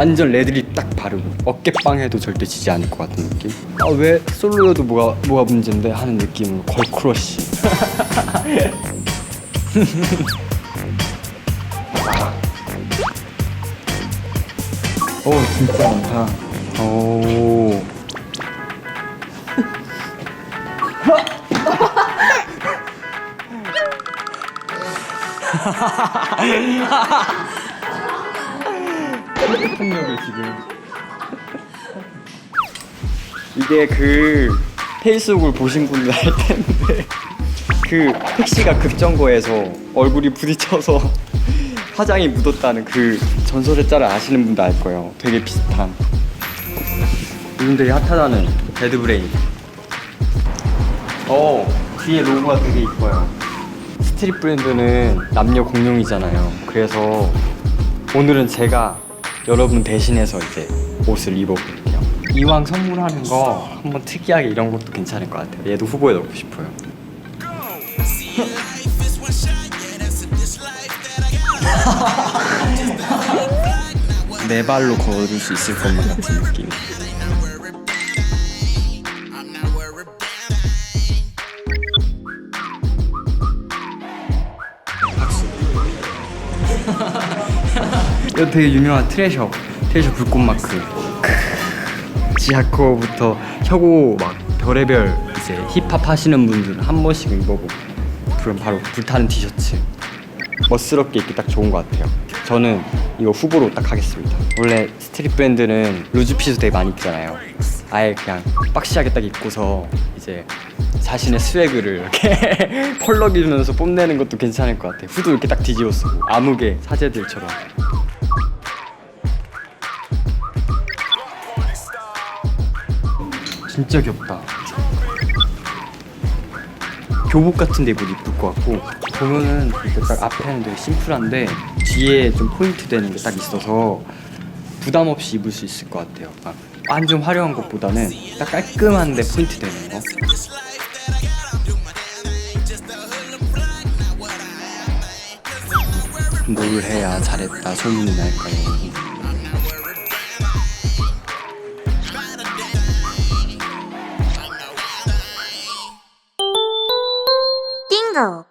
완전 레드립 딱 바르고 어깨빵 해도 절대 지지 않을 것 같은 느낌? 아 왜 솔로여도 뭐가 뭐가 문제인데 하는 느낌으로 걸크러쉬. 오 진짜 많다. 오 폭력을 지금 이게 그 페이스북을 보신 분들 알 텐데 그 택시가 급정거에서 얼굴이 부딪혀서 화장이 묻었다는 그 전설의 짤을 아시는 분도 알 거예요. 되게 비슷한. 되게 핫하다는 배드브레인. 어 뒤에 로고가 되게 이뻐요. 스트릿 브랜드는 남녀 공용이잖아요. 그래서 오늘은 제가 여러분 대신해서 이제 옷을 입어볼게요. 이왕 선물하는 거 한번 특이하게 이런 것도 괜찮을 것 같아요. 얘도 후보에 넣고 싶어요. 내 발로 걸을 수 있을 것만 같은 느낌. 박수. 이거 되게 유명한 트레셔 트레셔 불꽃 마크. 지하코부터 혁오 막 별의별 이제 힙합 하시는 분들은 한 번씩 입어보고. 그럼 바로 불타는 티셔츠. 멋스럽게 입기 딱 좋은 것 같아요. 저는 이거 후보로 딱 하겠습니다. 원래 스트릿 브랜드는 루즈핏도 되게 많이 입잖아요. 아예 그냥 박시하게 딱 입고서 이제 자신의 스웨그를 이렇게 펄럭이면서 뽐내는 것도 괜찮을 것 같아요. 후드 이렇게 딱 뒤집어 쓰고 암흑의 사제들처럼 진짜 귀엽다. 교복 같은 데 입어도 이쁠 것 같고 보면은 이렇게 딱 앞에는 되게 심플한데 뒤에 좀 포인트 되는 게 딱 있어서 부담 없이 입을 수 있을 것 같아요. 막 완전 화려한 것보다는 딱 깔끔한데 포인트 되는 거. 뭘 해야 잘했다 소문이 날까요? jungle.